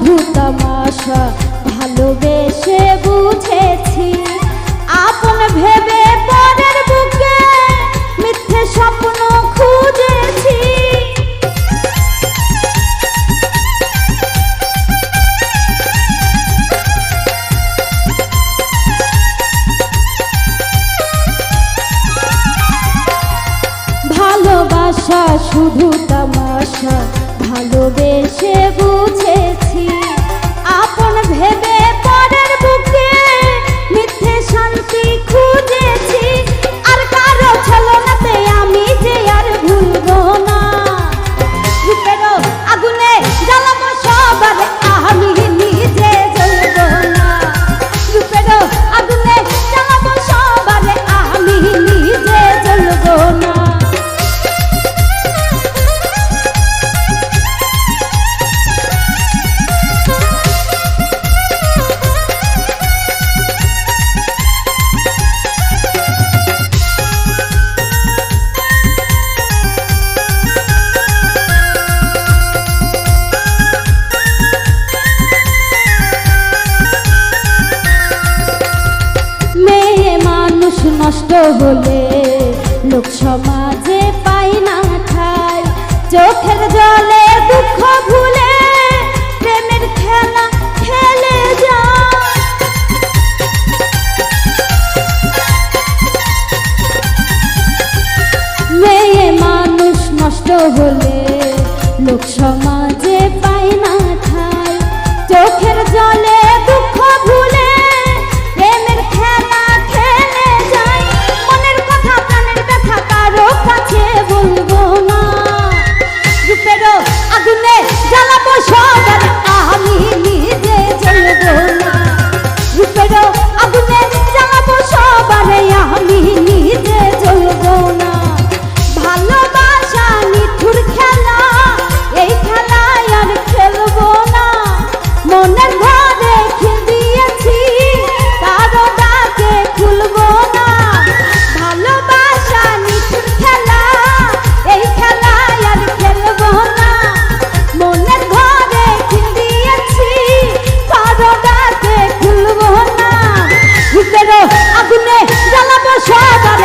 শুধু তামাশা ভালোবেসে বুঝেছি। আপন ভেবে পরের বুকে মিথ্যে স্বপ্ন খুঁজেছি। ভালোবাসা শুধু তামাশা ভালোবেসে নষ্ট হলে লোক সমাজে পাই না ঠাই। চোখের জলে দুঃখ ভুলে প্রেমের খেলা খেলে যায়। মেয়ে মানুষ নষ্ট হলে আগুনে জ্বালাবো সবার